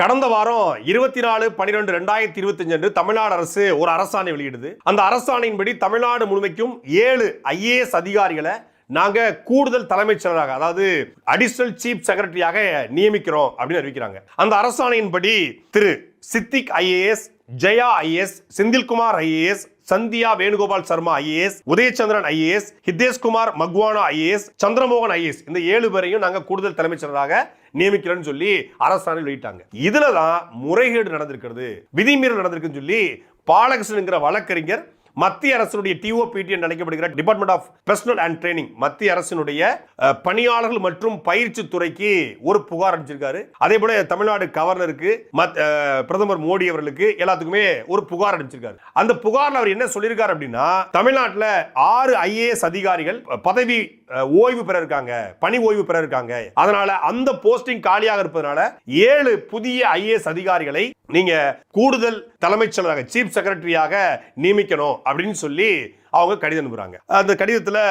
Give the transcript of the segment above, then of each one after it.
கடந்த வாரம் இருபத்தி நாலு பன்னிரெண்டு ரெண்டாயிரத்தி இருபத்தஞ்சு அன்று தமிழ்நாடு அரசு ஒரு அரசாணை வெளியிடுது. அந்த அரசாணையின்படி தமிழ்நாடு முழுமைக்கும் ஏழு ஐஏஎஸ் அதிகாரிகளை நாங்க கூடுதல் தலைமைச் செயலராக அதாவது அடிஷனல் சீஃப் செக்ரட்டரியாக நியமிக்கிறோம் அப்படின்னு அறிவிக்கிறாங்க. அந்த அரசாணையின்படி Thiru Siddique IAS Jaya IAS Senthilkumar IAS Sandhya Venugopal Sharma IAS Udhayachandran IAS Hiteshkumar Makwana IAS Chandramohan IAS. இந்த ஏழு பேரையும் நாங்க கூடுதல் தலைமைச் செயலராக நியமிக்கிறோம்னு சொல்லி அரசாணை வெளியிட்டாங்க. இதுல தான் முறைகேடு நடந்திருக்கிறது விதிமீறல் நடந்திருக்குன்னு சொல்லி பாலகிருஷ்ணன் வழக்கறிஞர் மத்திய அரசினுடைய டிஓபிடி என்று அழைக்கப்படுகிற department of personnel and training மத்திய அரசினுடைய பணியாளர்கள் மற்றும் பயிற்சி துறைக்கு ஒரு புகார் அனுப்பிச்சிருக்காரு. அதே போல தமிழ்நாடு கவர்னருக்கு மத்- பிரதமர் மோடி அவர்களுக்கு எல்லாத்துக்குமே ஒரு புகார் அனுப்பிச்சிருக்காரு. அந்த புகார்ல அவர் என்ன சொல்லியிருக்காரு அப்படின்னா தமிழ்நாட்டில் ஆறு ஐஏஎஸ் அதிகாரிகள் பதவி ஓய்வு பெற இருக்காங்க பணி ஓய்வு பெற இருக்காங்க. அதனால அந்த போஸ்டிங் காலியாக இருப்பதனால ஏழு புதிய ஐஏஎஸ் அதிகாரிகளை நீங்க கூடுதல் தலைமைச் செயலராக சீஃப் செக்ரட்டரியாக நியமிக்கணும். அப்படின்னு சொல்லி அவங்க கடிதம் அனுப்புகிறாங்க அந்த கடிதத்தில்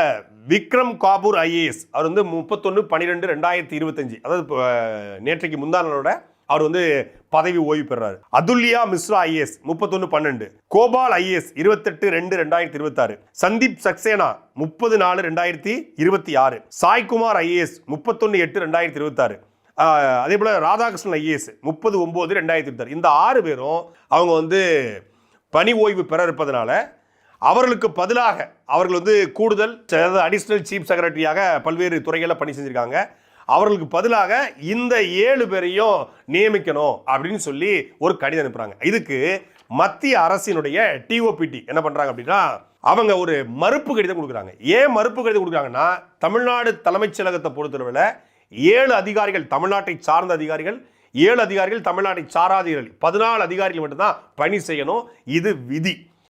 விக்ரம் காபூர் ஐஏஎஸ் அவர் வந்து முப்பத்தொன்று பன்னிரெண்டு ரெண்டாயிரத்தி இருபத்தஞ்சு அதாவது நேற்றைக்கு முந்தானோட அவர் வந்து பதவி ஓய்வு பெறாரு. அதுல்யா மிஸ்ரா ஐஏஎஸ் முப்பத்தொன்னு பன்னெண்டு கோபால் ஐஏஎஸ் இருபத்தெட்டு ரெண்டு ரெண்டாயிரத்தி இருபத்தாறு சந்தீப் சக்சேனா முப்பது நாலு ரெண்டாயிரத்தி இருபத்தி ஆறு சாய்குமார் ஐஏஎஸ் முப்பத்தொன்னு எட்டு ரெண்டாயிரத்தி இருபத்தாறு அதே போல் ராதாகிருஷ்ணன் ஐஏஎஸ் முப்பது ஒம்பது ரெண்டாயிரத்தி இருபத்தாறு இந்த ஆறு பேரும் அவங்க வந்து பணி ஓய்வு பெற இருப்பதனால அவர்களுக்கு பதிலாக அவர்கள் வந்து கூடுதல் அடிஷ்னல் சீஃப் செக்ரட்டரியாக பல்வேறு துறைகளில் பணி செஞ்சுருக்காங்க. அவர்களுக்கு பதிலாக இந்த ஏழு பேரையும் நியமிக்கணும் அப்படின்னு சொல்லி ஒரு கடிதம் அனுப்புகிறாங்க இதுக்கு மத்திய அரசினுடைய டிஓபிடி என்ன பண்ணுறாங்க அப்படின்னா அவங்க ஒரு மறுப்பு கடிதம் கொடுக்குறாங்க. ஏன் மறுப்பு கடிதம் கொடுக்குறாங்கன்னா தமிழ்நாடு தலைமைச் செயலகத்தை பொறுத்தளவில் ஏழு அதிகாரிகள் தமிழ்நாட்டை சார்ந்த அதிகாரிகள் ஏழு அதிகாரிகள் தமிழ்நாட்டை சாராதிகள் பதினாலு அதிகாரிகள் மட்டும்தான் பணி செய்யணும். இது விதி.